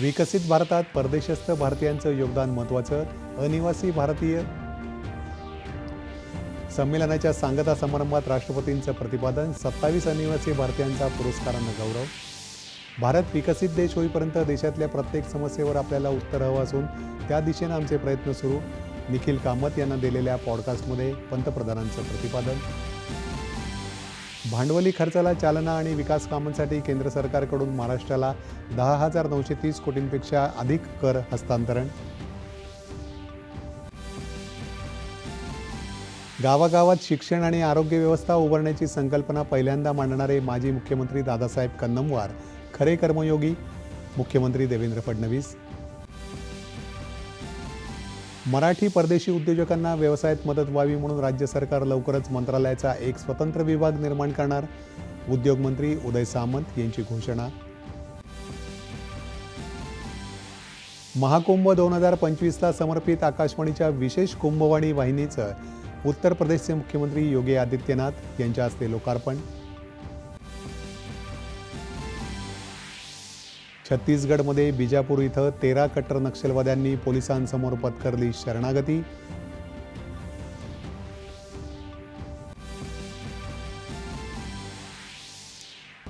विकसित भारतात परदेशस्थ भारतीयांचं योगदान महत्त्वाचं. अनिवासी भारतीय संमेलनाच्या सांगता समारंभात राष्ट्रपतींचं प्रतिपादन सत्तावीस अनिवासी भारतीयांचा पुरस्कारानं गौरव. भारत विकसित देश होईपर्यंत देशातल्या प्रत्येक समस्येवर आपल्याला उत्तर हवं असून त्या दिशेनं आमचे प्रयत्न सुरू. निखिल कामत यांना दिलेल्या पॉडकास्टमध्ये पंतप्रधानांचं प्रतिपादन. भांडवली खर्चाला चालना आणि विकास कामांसाठी केंद्र सरकारकडून महाराष्ट्राला दहा हजार नऊशे तीस कोटींपेक्षा अधिक कर हस्तांतरण. गावागावात शिक्षण आणि आरोग्य व्यवस्था उभारण्याची संकल्पना पहिल्यांदा मांडणारे माजी मुख्यमंत्री दादासाहेब कन्नमवार खरे कर्मयोगी मुख्यमंत्री देवेंद्र फडणवीस. मराठी परदेशी उद्योजकांना व्यवसायात मदत व्हावी म्हणून राज्य सरकार लवकरच मंत्रालयाचा एक स्वतंत्र विभाग निर्माण करणार. उद्योगमंत्री उदय सामंत यांची घोषणा. महाकुंभ दोन हजार पंचवीसला समर्पित आकाशवाणीच्या विशेष कुंभवाणी वाहिनीचं उत्तर प्रदेशचे मुख्यमंत्री योगी आदित्यनाथ यांच्या हस्ते लोकार्पण. छत्तीसगडमध्ये बिजापूर इथं तेरा कट्टर नक्षलवाद्यांनी पोलिसांसमोर पत्करली शरणागती.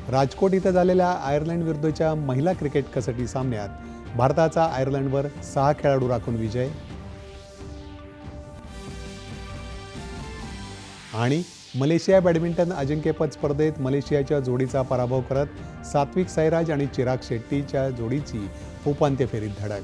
राजकोट इथं झालेल्या आयर्लंड विरुद्धच्या महिला क्रिकेट कसोटी सामन्यात भारताचा आयर्लंडवर सहा खेळाडू राखून विजय. आणि मलेशिया बॅडमिंटन अजिंक्यपद स्पर्धेत मलेशियाच्या जोडीचा पराभव करत सात्विक साईराज आणि चिराग शेट्टीच्या जोडीची उपांत्य फेरीत धडक